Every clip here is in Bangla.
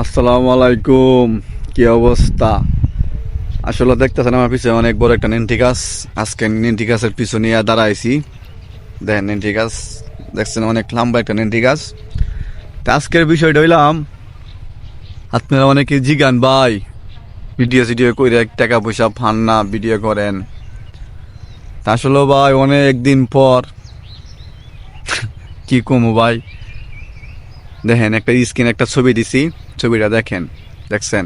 আসসালামু আলাইকুম, কি অবস্থা? আসলে দেখতেছেন আমার পিছনে অনেক বড় একটা নেন্টি গাছ। আজকে নেন্টি গাছের পিছনে দাঁড়াইছি। দেখেন নেন্টি গাছ, দেখছেন অনেক লম্বা একটা নেন্টি গাছ। তা আজকের বিষয়টা হইলাম, আপনারা অনেকে জিগান ভাই, ভিডিও সিডিও করে টাকা পয়সা পান না, ভিডিও করেন। তা আসলে ভাই, অনেক দিন পর, কি কমু ভাই? দেখেন একটা স্ক্রিন একটা ছবি দিছি। ছবিটা দেখেন, দেখছেন?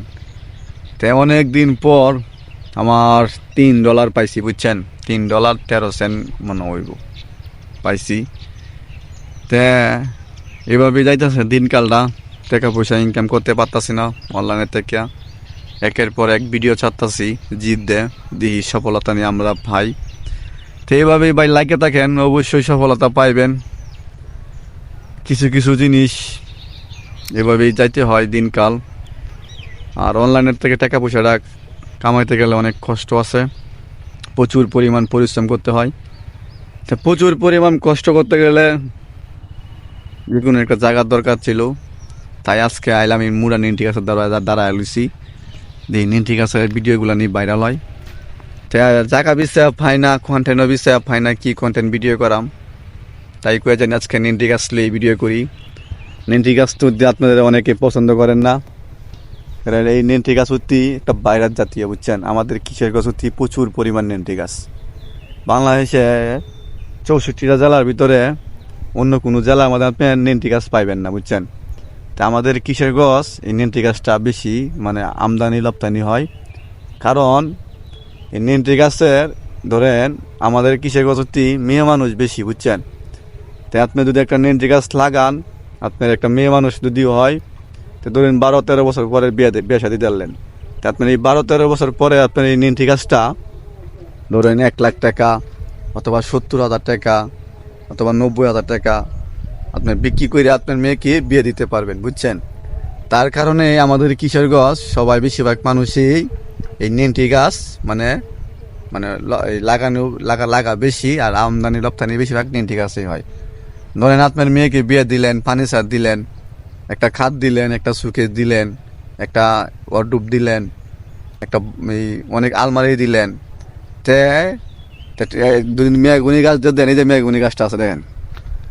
তে অনেক দিন পর আমার তিন ডলার পাইছি, বুঝছেন? তিন ডলার তেরো সেন্ট মনে হইব, পাইছি। তে এভাবে যাইতেছে দিনকালটা, টাকা পয়সা ইনকাম করতে পারতাছি না অনলাইনের থেকে। একের পর এক ভিডিও ছাড়তাছি, জিত দে, দিহি সফলতা নিয়ে আমরা ভাই। তো এইভাবেই ভাই লাইকে থাকেন, অবশ্যই সফলতা পাইবেন। কিছু কিছু জিনিস এভাবেই যাইতে হয় দিনকাল। আর অনলাইনের থেকে টাকা পয়সাটা কামাইতে গেলে অনেক কষ্ট আছে। প্রচুর পরিমাণ পরিশ্রম করতে হয়। তা প্রচুর পরিমাণ কষ্ট করতে গেলে যে কোনো একটা জায়গার দরকার ছিল। তাই আজকে আইলাম এই মুরা নিনটি গাছের দ্বারা দ্বারা লুইছি দিয়ে নিনটি গাছের ভিডিওগুলো নিয়ে ভাইরাল হয়। তা জায়গা বিষয়ে পাই না কন্টেন্টও বিষয়ে পাই না, কি কন্টেন্ট ভিডিও করাম। তাই কয়ে জানি আজকে নিনটি গাছ ভিডিও করি। নেন্টি গাছ তো আপনাদের অনেকে পছন্দ করেন না। কারণ এই নেন্টি গাছ হচ্ছি একটা বাইরের জাতীয় বুঝছেন? আমাদের কিসের গাছ হচ্ছি প্রচুর পরিমাণ নেন্টি গাছ। বাংলাদেশে চৌষট্টিটা জেলার ভিতরে অন্য কোনো জেলা আমাদের আপনি নেন্টি গাছ পাইবেন না, বুঝছেন? তা আমাদের কিসের গাছ, এই নেন্টি গাছটা বেশি মানে আমদানি রপ্তানি হয়। কারণ এই নেন্টি গাছের, ধরেন, আমাদের কিসের গাছ হচ্ছি মেয়ে মানুষ বেশি, বুঝছেন? তাই আপনি যদি একটা নেন্টি গাছ লাগান আপনার একটা মেয়ে মানুষ যদি হয়, তো ধরেন বারো তেরো বছর পরে বিয়ে বিয়ে শাদি দিলেন। তা আপনার এই বারো তেরো বছর পরে আপনার এই নিনটি গাছটা ধরেন এক লাখ টাকা অথবা সত্তর হাজার টাকা অথবা নব্বই হাজার টাকা আপনি বিক্রি করে আপনার মেয়েকে বিয়ে দিতে পারবেন, বুঝছেন? তার কারণে আমাদের কিশোর গাছ সবাই বেশিরভাগ মানুষই এই নিনটি গাছ মানে মানে লাগানো, লাগা লাগা বেশি আর আমদানি, রপ্তানি বেশিরভাগ নিনটি গাছই হয়। ধরেন আপনার মেয়েকে বিয়ে দিলেন ফার্নিচার দিলেন, একটা খাট দিলেন, একটা সুকেস দিলেন, একটা ওয়ার্ডুপ দিলেন, একটা এই অনেক আলমারি দিলেন। তে যদি মেয়াগুনি গাছ যা দেন, এই যে মেয়াগুনি গাছটা আছে দেখেন।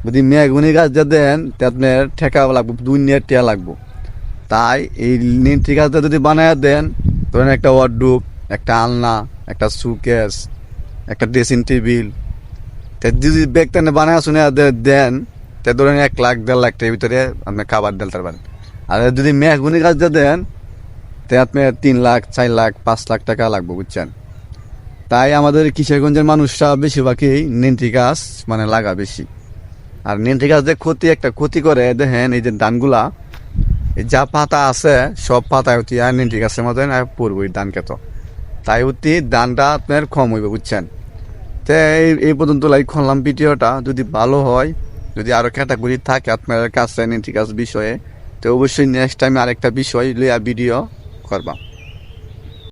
যদি মেয়াগুনি গাছ যা দেন, তে আপনার ঠেকা লাগবে, দুই নিয়ে টিয়া লাগবো। তাই এই নিনটি গাছটা যদি বানায় দেন, ধরেন একটা ওয়ার্ডুপ একটা আলনা, একটা সুকেস একটা ড্রেসিং টেবিল তে যদি ব্যাগ টেনে বানায় শুনে দেন, তে ধরেন এক লাখ, দেড় লাখ টাকার ভিতরে আপনি খাবার দিতে পারেন আর যদি মেহগুনি গাছ দিয়ে দেন, তে আপনি তিন লাখ, চার লাখ, পাঁচ লাখ টাকা লাগবে, বুঝছেন? তাই আমাদের কিশোরগঞ্জের মানুষরা বেশিরভাগই নেন্টি গাছ মানে লাগা বেশি। আর নেন্টি গাছ যে ক্ষতি একটা ক্ষতি করে, দেখেন এই যে ধানগুলা যা পাতা আছে, সব পাতায় উঠি আর নেন্টি গাছের মতন আর পড়বই ধান খেত তাই উঠি ধানটা আপনার কম হইবে, বুঝছেন? তো এই পর্যন্ত লাইক করলাম ভিডিওটা। যদি ভালো হয়, যদি আরও ক্যাটাগরি থাকে আপনার কাছে আছে বিষয়ে, তো অবশ্যই নেক্সট টাইম আরেকটা বিষয় লইয়া ভিডিও করবা।